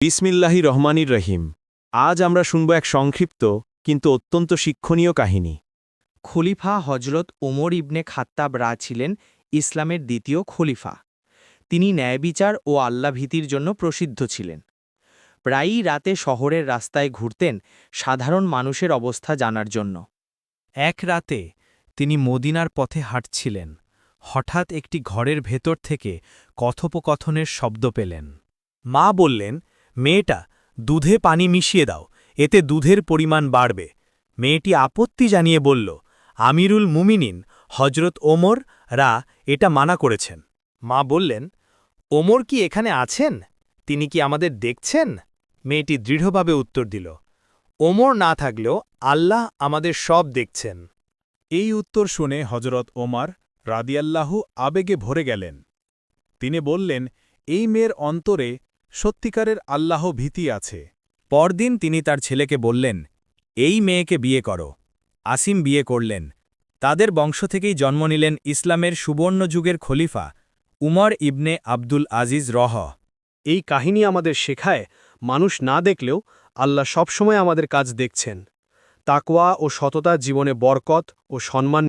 বিসমিল্লাহি রহমানির রহিম। আজ আমরা শুনব এক সংক্ষিপ্ত, কিন্তু অত্যন্ত শিক্ষণীয় কাহিনী। খলিফা হজরত ওমর ইবনে খাত্তাব রা ছিলেন ইসলামের দ্বিতীয় খলিফা। তিনি ন্যায়বিচার ও আল্লাভীতির জন্য প্রসিদ্ধ ছিলেন। প্রায়ই রাতে শহরের রাস্তায় ঘুরতেন সাধারণ মানুষের অবস্থা জানার জন্য। এক রাতে তিনি মদিনার পথে হাঁটছিলেন। হঠাৎ একটি ঘরের ভেতর থেকে কথোপকথনের শব্দ পেলেন। মা বললেন মেয়েটা, দুধে পানি মিশিয়ে দাও, এতে দুধের পরিমাণ বাড়বে। মেয়েটি আপত্তি জানিয়ে বলল, আমিরুল মুমিনিন হজরত ওমর, রা এটা মানা করেছেন। মা বললেন, ওমর কি এখানে আছেন? তিনি কি আমাদের দেখছেন? মেয়েটি দৃঢ়ভাবে উত্তর দিল, ওমর না থাকলেও আল্লাহ আমাদের সব দেখছেন। এই উত্তর শুনে হজরত ওমর রাদিয়াল্লাহু আবেগে ভরে গেলেন। তিনি বললেন, এই মেয়ের অন্তরে সত্যিকারের আল্লাহ ভীতি আছে। পরদিন তিনি তার ছেলেকে বললেন, এই মেয়েকে বিয়ে করো। আসিম বিয়ে করলেন। তাদের বংশ থেকেই জন্ম নিলেন ইসলামের সুবর্ণ যুগের খলিফা উমর ইবনে আব্দুল আজিজ রহ। এই কাহিনী আমাদের শেখায় মানুষ না দেখলেও আল্লাহ সবসময় আমাদের কাজ দেখছেন। তাকওয়া ও সততা জীবনে বরকত ও সম্মান